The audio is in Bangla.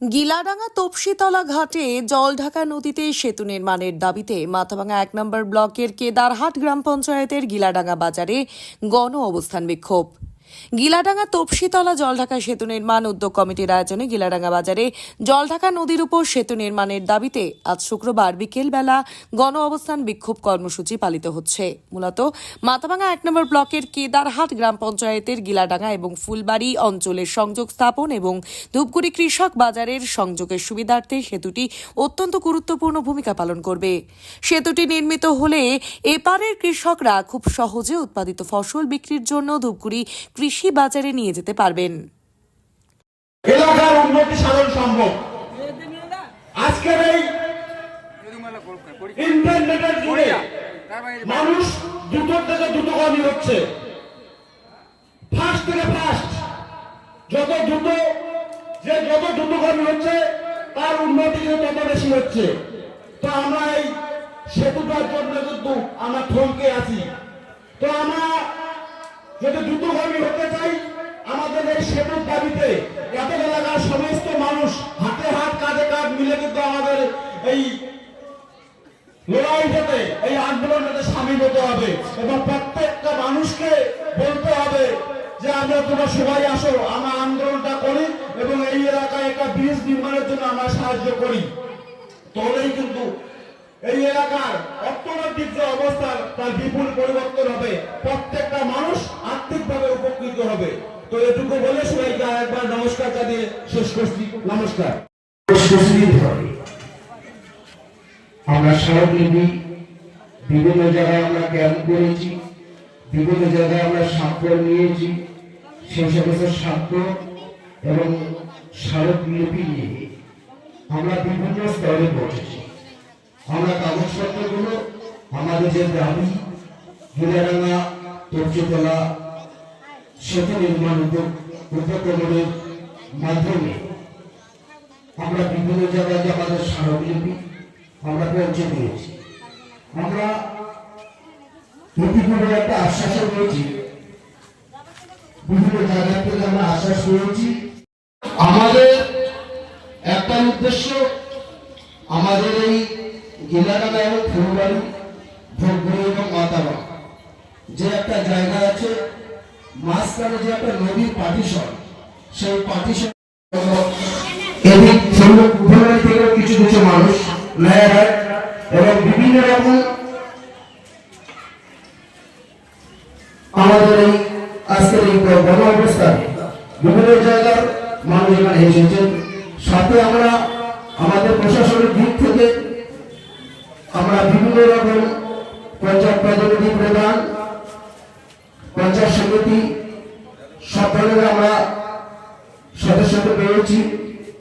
গিলাডাঙ্গা তপসিতলা ঘাটে জলঢাকা নদীতে সেতু নির্মাণের দাবিতে মাথাভাঙা এক নম্বর ব্লকের কেদারহাট গ্রাম পঞ্চায়েতের গিলাডাঙ্গা বাজারে গণ অবস্থান বিক্ষোভ। গিলাডাঙ্গা তপসিতলা জলঢাকা সেতু নির্মাণ উদ্যোগ কমিটির আয়োজনে গিলাডাঙ্গা বাজারে জলঢাকা নদীর উপর সেতু নির্মাণের দাবিতে আজ শুক্রবার বিকেলবেলা গণ অবস্থান বিক্ষোভ কর্মসূচি পালিত হচ্ছে। মূলত মাথাভাঙা এক নম্বর ব্লকের কেদারহাট গ্রাম পঞ্চায়েতের গিলাডাঙ্গা এবং ফুলবাড়ি অঞ্চলের সংযোগ স্থাপন এবং ধূপগুড়ি কৃষক বাজারের সংযোগের সুবিধার্থে সেতুটি অত্যন্ত গুরুত্বপূর্ণ ভূমিকা পালন করবে। সেতুটি নির্মিত হলে এপারের কৃষকরা খুব সহজে উৎপাদিত ফসল বিক্রির জন্য ধূপগুড়ি কৃষি বাজারে নিয়ে যেতে পারবেন। এলাকার উন্নতি সাধন সম্ভব। আজকের এই ইন্টারনেটের যুগে মানুষ দ্রুত থেকে দ্রুতগামী হচ্ছে ফাস্ট থেকে ফাস্ট যত দ্রুত, যে যত দ্রুতগামী হচ্ছে তার উন্নতি কিন্তু তত বেশি হচ্ছে। তো আমরা এই সেতুটার জন্য কিন্তু আমরা থমকে আছি। তো আমরা যদি দ্রুতগামী হতে চাই, আমাদের এই সেতুর দাবিতে এত এলাকার সমস্ত মানুষ হাতে হাত, কাঁধে কাঁধ মিলে কিন্তু আমাদের এই এই আন্দোলনটাতে সামিল হতে হবে এবং প্রত্যেকটা মানুষকে বলতে হবে যে আমরা তোমরা সবাই আসো, আমরা আন্দোলনটা করি এবং এই এলাকায় একটা ব্রিজ নির্মাণের জন্য আমরা সাহায্য করি। তাহলেই কিন্তু এই এলাকার অর্থনৈতিক যে অবস্থা, তার বিপুল পরিবর্তন হবে। উপকৃত হবে। তো এটুকু বলে সবাইকে আরেকবার নমস্কার জানিয়ে শেষ করছি। নমস্কার। আমরা স্মারকলিপি বিভিন্ন জায়গায় আমরা ক্যাম্প করেছি, বিভিন্ন জায়গায় আমরা স্বাক্ষর নিয়েছি। সেই সমস্ত স্বাক্ষর এবং স্মারকলিপি নিয়ে আমরা বিভিন্ন স্তরে পৌঁছেছি আমরা কাগজপত্রগুলো, আমাদের যে দাবি গিরারাঙ্গা তর্চতলা সেতু নির্মাণ উদ্যোগ উপক্রমের মাধ্যমে আমরা বিভিন্ন জায়গায় আমাদের স্মারকলিপি আমরা পৌঁছে দিয়েছি। আমরা ইতিপূর্বে একটা আশ্বাসও পেয়েছি বিভিন্ন জায়গা থেকে আমরা আশ্বাস পেয়েছি আমাদের একটা উদ্দেশ্য, আমাদের এই গিলাডাঙ্গা এবং ফুলবাড়ি ভোগগুড়ি এবং মাতাবা যে একটা জায়গা আছে মাঝখানে যে একটা নদীর পার্টিশন সেই পার্টিশন এদিক ফুলবাড়ি থেকে কিছু কিছু মানুষ এবং বিভিন্ন রকম আমাদের এই আজকের এই গণ অবস্থানে, বিভিন্ন জায়গার মানুষ এখানে এসেছেন। সাথে আমরা আমাদের প্রশাসনের দিক থেকে আমরা বিভিন্ন রকম পঞ্চায়েত প্রতিনিধি প্রধান পঞ্চায়েত সমিতি